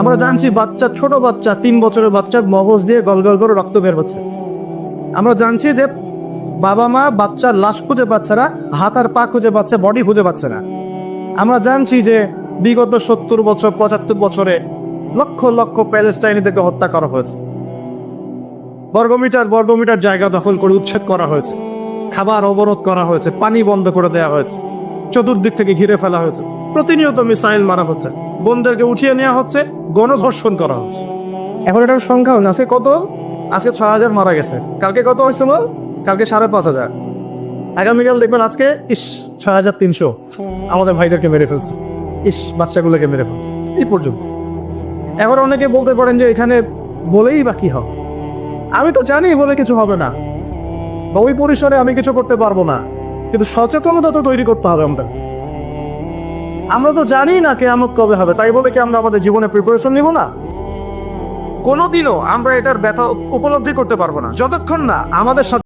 আমরা জানছি বাচ্চা, ছোট বাচ্চা, তিন বছরের বাচ্চার মগজ দিয়ে গল গল করে রক্ত বের হচ্ছে। আমরা জানছি যে বাবা মা বাচ্চার লাশ খুঁজে পাচ্ছে না, হাত আর পা খুঁজে পাচ্ছে বডি খুঁজে পাচ্ছে না। আমরা জানছি যে বিগত সত্তর বছর, পঁচাত্তর বছরে লক্ষ লক্ষ প্যালেস্টাইনিদেরকে হত্যা করা হয়েছে। বর্গমিটার বর্গমিটার জায়গা দখল করে উচ্ছেদ করা হয়েছে। খাবার অবরোধ করা হয়েছে, পানি বন্ধ করে দেওয়া হয়েছে। চতুর্দিক থেকে ঘিরে ফেলা হয়েছে। প্রতিনিয়ত মিসাইল মারা হচ্ছে। বোনদেরকে উঠিয়ে নেওয়া হচ্ছে গণধর্ষণ করা হচ্ছে। এখন এটার সংখ্যা আজকে কত? আজকে ছয় হাজার মারা গেছে। কালকে কত হয়েছে বল? কালকে সাড়ে পাঁচ হাজার। আগামীকাল দেখবেন আজকে ইস ছয় হাজার তিনশো। আমাদের ভাইদেরকে মেরে ফেলছে। ইস বাচ্চাগুলোকে মেরে ফেলছে। এই পর্যন্ত। এখন অনেকে বলতে পারেন যে এখানে বলেই বা কি হবে? আমি তো জানি বলে কিছু হবে না। বা ওই পরিসরে আমি কিছু করতে পারব না। কিন্তু সচেতনতা তো তৈরি করতে হবে আমাদের। আমরা তো জানি না কে কেমন কবে হবে, তাই বলে কি আমরা আমাদের জীবনে প্রিপারেশন নিব না? কোনোদিনও আমরা এটার ব্যথা উপলব্ধি করতে পারব না, যতক্ষণ না আমাদের সাথে